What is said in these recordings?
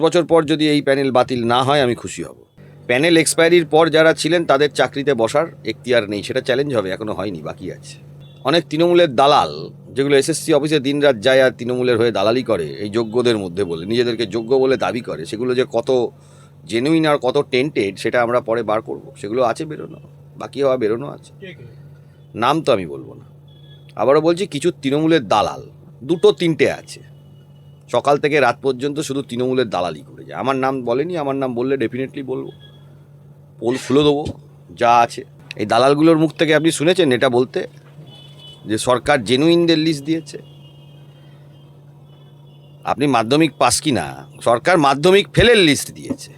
বছর পর যদি এই প্যানেল বাতিল না হয় আমি খুশি হব। প্যানেল এক্সপায়ারির পর যারা ছিলেন তাদের চাকরিতে বসার এখতিয়ার নেই। সেটা চ্যালেঞ্জ হবে এখনও হয়নি বাকি আছে। অনেক তৃণমূলের দালাল যেগুলো এসএসসি অফিসে দিনরাত যায় আর তৃণমূলের হয়ে দালালি করে এই যোগ্যদের মধ্যে বলে নিজেদেরকে যোগ্য বলে দাবি করে সেগুলো যে কত জেনুইন আর কত টেন্টেড সেটা আমরা পরে বার করব। সেগুলো আছে বেরোনো বাকি হওয়া বেরোনো আছে। নাম তো আমি বলব না। আবারও বলছি কিছু তৃণমূলের দালাল দুটো তিনটে আছে। সকাল থেকে রাত পর্যন্ত শুধু তৃণমূলের দালালি করে যায়। আমার নাম বলেনি, আমার নাম বললে ডেফিনেটলি বলব। পোল খুলে দেবো, যা আছে। এই দালালগুলোর মুখ থেকে আপনি শুনেছেন এটা বলতে? যে সরকার জেনুইনদের লিস্ট দিয়েছে। আপনি মাধ্যমিক পাস কি না? সরকার মাধ্যমিক ফেলের লিস্ট দিয়েছে।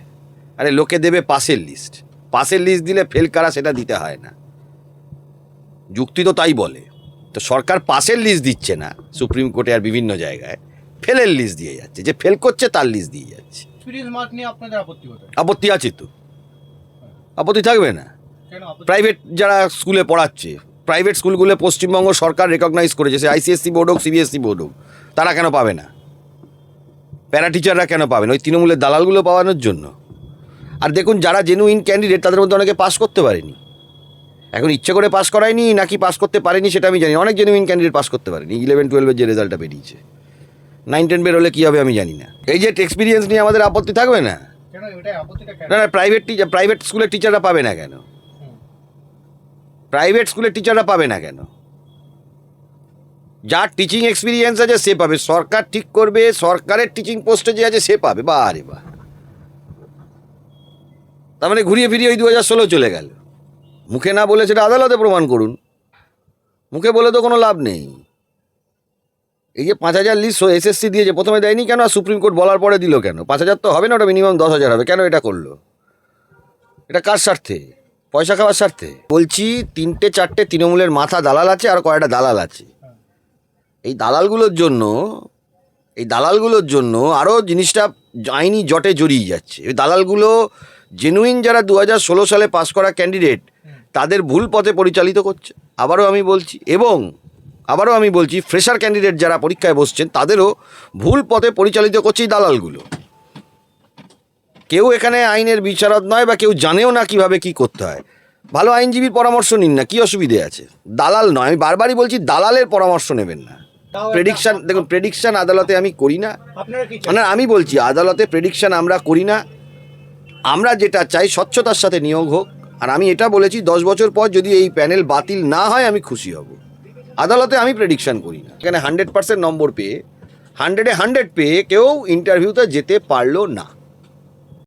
আরে লোকে দেবে পাসের লিস্ট পাসের লিস্ট দিলে ফেল কারা সেটা দিতে হয় না। যুক্তি তো তাই বলে। তো সরকার পাসের লিস্ট দিচ্ছে না। সুপ্রিম কোর্টে আর বিভিন্ন জায়গায়। ফেলের লিস্ট দিয়ে যাচ্ছে। যে ফেল করছে তার লিস্ট দিয়ে যাচ্ছে। আপত্তি আছে তো। আপত্তি থাকবে না। প্রাইভেট যারা স্কুলে পড়াচ্ছে প্রাইভেট স্কুলগুলো পশ্চিমবঙ্গ সরকার রেকগনাইজ করেছে সে আইসিএসসি বোর্ড হোক সিবিএসসি বোর্ড হোক তারা কেন পাবে না? প্যারা টিচাররা কেন পাবে না? ওই তৃণমূলের দালালগুলো পাওয়ানোর জন্য। আর দেখুন যারা জেনুইন ক্যান্ডিডেট তাদের মধ্যে অনেকে পাস করতে পারেনি। এখন ইচ্ছে করে পাস করায়নি নাকি পাস করতে পারেনি সেটা আমি জানি। অনেক জেনুইন ক্যান্ডিডেট পাস করতে পারেনি। ইলেভেন টুয়েলভের যে রেজাল্টটা বেরিয়েছে। নাইন টেন বেরোলে কী হবে আমি জানি না। এই যে এক্সপিরিয়েন্স নিয়ে আমাদের আপত্তি থাকবে না? না না প্রাইভেট টিচার প্রাইভেট স্কুলের টিচাররা পাবে না কেন? প্রাইভেট স্কুলের টিচাররা পাবে না কেন? যার টিচিং এক্সপিরিয়েন্স আছে সে পাবে। সরকার ঠিক করবে সরকারের টিচিং পোস্টে যে আছে সে পাবে। বা আরে বা তার মানে ঘুরিয়ে ফিরিয়ে ওই দু হাজার ষোলো চলে গেল। মুখে না বলে সেটা আদালতে প্রমাণ করুন। মুখে বলে তো কোনো লাভ নেই। এই যে পাঁচ হাজার লিস্ট এসএসসি দিয়েছে, প্রথমে দেয়নি কেন? আর সুপ্রিম কোর্ট বলার পরে দিল কেন? পাঁচ হাজার তো হবে না, ওটা মিনিমাম দশ হাজার হবে। কেন এটা করল? এটা কার স্বার্থে? পয়সা খাওয়ার স্বার্থে? বলছি, তিনটে, চারটে তৃণমূলের মাথা দালাল আছে আর কয়টা দালাল আছে। এই দালালগুলোর জন্য, এই দালালগুলোর জন্য আরও জিনিসটা আইনি জটে জড়িয়ে যাচ্ছে। এই দালালগুলো জেনুইন যারা দু হাজার ষোলো সালে পাশ করা ক্যান্ডিডেট তাদের ভুল পথে পরিচালিত করছে। আবারও আমি বলছি, এবং আবারও আমি বলছি ফ্রেশার ক্যান্ডিডেট যারা পরীক্ষায় বসছেন তাদেরও ভুল পথে পরিচালিত করছে এই দালালগুলো। কেউ এখানে আইনের বিচারক নয় বা কেউ জানেও না কীভাবে কি করতে হয়। ভালো আইনজীবীর পরামর্শ নিন না কি অসুবিধে আছে? দালাল নয় আমি বারবারই বলছি দালালের পরামর্শ নেবেন না। প্রেডিকশান দেখুন প্রেডিকশান আদালতে আমি করি না। মানে আমি বলছি আদালতে প্রেডিকশান আমরা করি না। আমরা যেটা চাই স্বচ্ছতার সাথে নিয়োগ হোক। আর আমি এটা বলেছি দশ বছর পর যদি এই প্যানেল বাতিল না হয় আমি খুশি হব। আদালতে আমি প্রেডিকশন করি না। এখানে হান্ড্রেড পার্সেন্ট নম্বর পেয়ে হান্ড্রেডে হান্ড্রেড পেয়ে কেউ ইন্টারভিউতে যেতে পারল না।